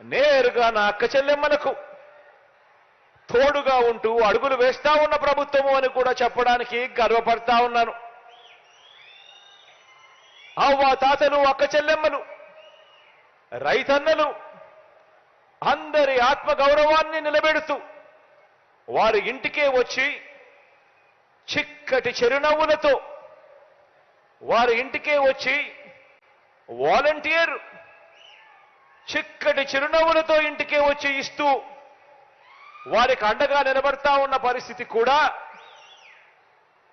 నేరుగా నా అక్క చెల్లెమ్మలకు. తోడుగా ఉంటూ అడుగులు వేస్తా ఉన్న ప్రభుత్వము అని కూడా చెప్పడానికి గర్వపడతా ఉన్నాను. అవ్వ తాతలు అక్క చెల్లెమ్మలు రైతన్నలు అందరి ఆత్మగౌరవాన్ని నిలబెడుతూ వారి ఇంటికే వచ్చి చిక్కటి చిరునవ్వులతో వారి ఇంటికే వచ్చి వాలంటీర్ చిక్కటి చిరునవ్వులతో ఇంటికే వచ్చి ఇస్తూ వారికి అండగా నిలబడతా ఉన్న పరిస్థితి కూడా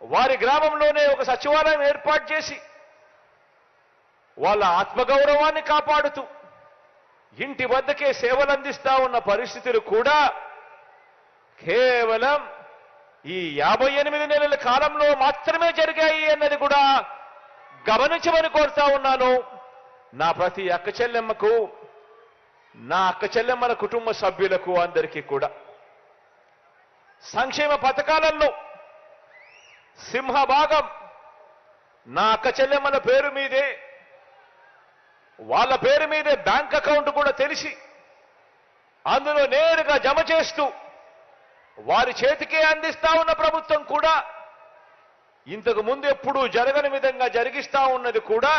వారి గ్రామంలోనే ఒక సచివాలయం ఏర్పాటు చేసి వాళ్ళ ఆత్మగౌరవాన్ని కాపాడుతూ ఇంటి వద్దకే సేవలు అందిస్తా ఉన్న పరిస్థితులు కూడా కేవలం ఈ యాభై ఎనిమిది నెలల కాలంలో మాత్రమే జరిగాయి అన్నది కూడా గమనించమని కోరుతా ఉన్నాను. నా ప్రతి అక్క చెల్లెమ్మకు నా అక్క చెల్లెమ్మల కుటుంబ సభ్యులకు అందరికీ కూడా. సంక్షేమ పథకాలలో సింహభాగం నా అక్క చెల్లెమ్మల పేరు మీదే వాళ్ళ పేరు మీదే బ్యాంక్ అకౌంట్ కూడా తెలిసి అందులో నేరుగా జమ చేస్తూ వారి చేతికే అందిస్తా ఉన్న ప్రభుత్వం కూడా ఇంతకు ముందు ఎప్పుడూ జరగని విధంగా జరిగిస్తా ఉన్నది కూడా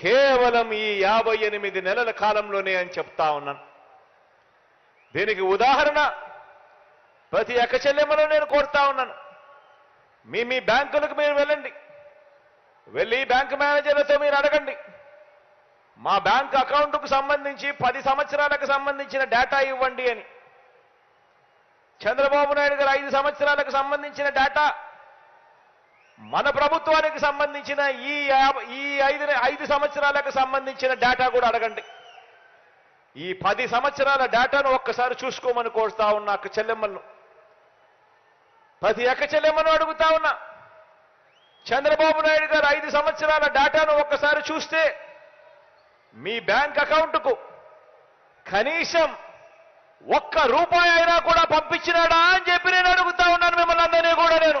కేవలం ఈ యాభై ఎనిమిది నెలల కాలంలోనే అని చెప్తా ఉన్నాను. దీనికి ఉదాహరణ ప్రతి ఎక చెల్లెమ్మలో నేను కోరుతా ఉన్నాను. మీ మీ బ్యాంకులకు మీరు వెళ్ళండి. వెళ్ళి బ్యాంక్ మేనేజర్లతో మీరు అడగండి. మా బ్యాంక్ అకౌంట్కు సంబంధించి పది సంవత్సరాలకు సంబంధించిన డేటా ఇవ్వండి అని. చంద్రబాబు నాయుడు గారు ఐదు సంవత్సరాలకు సంబంధించిన డేటా మన ప్రభుత్వానికి సంబంధించిన ఈ ఈ ఐదు ఐదు సంవత్సరాలకు సంబంధించిన డేటా కూడా అడగండి. ఈ పది సంవత్సరాల డేటాను ఒక్కసారి చూసుకోమని కోరుతా ఉన్నా అక్క చెల్లెమ్మలను. ప్రతి అక్క చెల్లెమ్మను అడుగుతా ఉన్నా. చంద్రబాబు నాయుడు గారు ఐదు సంవత్సరాల డేటాను ఒక్కసారి చూస్తే మీ బ్యాంక్ అకౌంట్కు కనీసం ఒక్క రూపాయి అయినా కూడా పంపించినాడా అని చెప్పి నేను అడుగుతా ఉన్నాను మిమ్మల్ని అందరినీ కూడా నేను.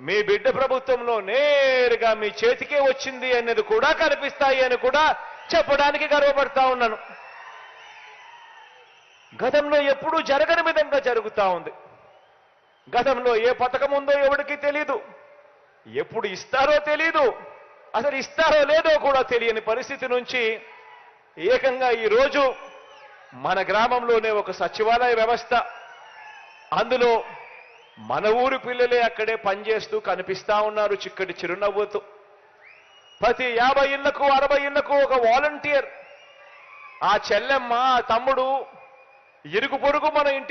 మీ బిడ్డ ప్రభుత్వంలో నేరుగా మీ చేతికే వచ్చింది అనేది కూడా కనిపిస్తాయి అని కూడా చెప్పడానికి గర్వపడతా ఉన్నాను. గతంలో ఎప్పుడూ జరగని విధంగా జరుగుతా ఉంది. గతంలో ఏ పథకం ఉందో ఎవరికి తెలీదు. ఎప్పుడు ఇస్తారో తెలీదు. అసలు ఇస్తారో లేదో కూడా తెలియని పరిస్థితి నుంచి ఏకంగా ఈ రోజు మన గ్రామంలోనే ఒక సచివాలయ వ్యవస్థ. అందులో మన ఊరి పిల్లలే అక్కడే పనిచేస్తూ కనిపిస్తా ఉన్నారు చిక్కటి చిరునవ్వుతో. ప్రతి యాభై ఇళ్ళకు అరవై ఇళ్ళకు ఒక వాలంటీర్. ఆ చెల్లెమ్మ ఆ తమ్ముడు ఇరుగు పొరుగు మన ఇంటి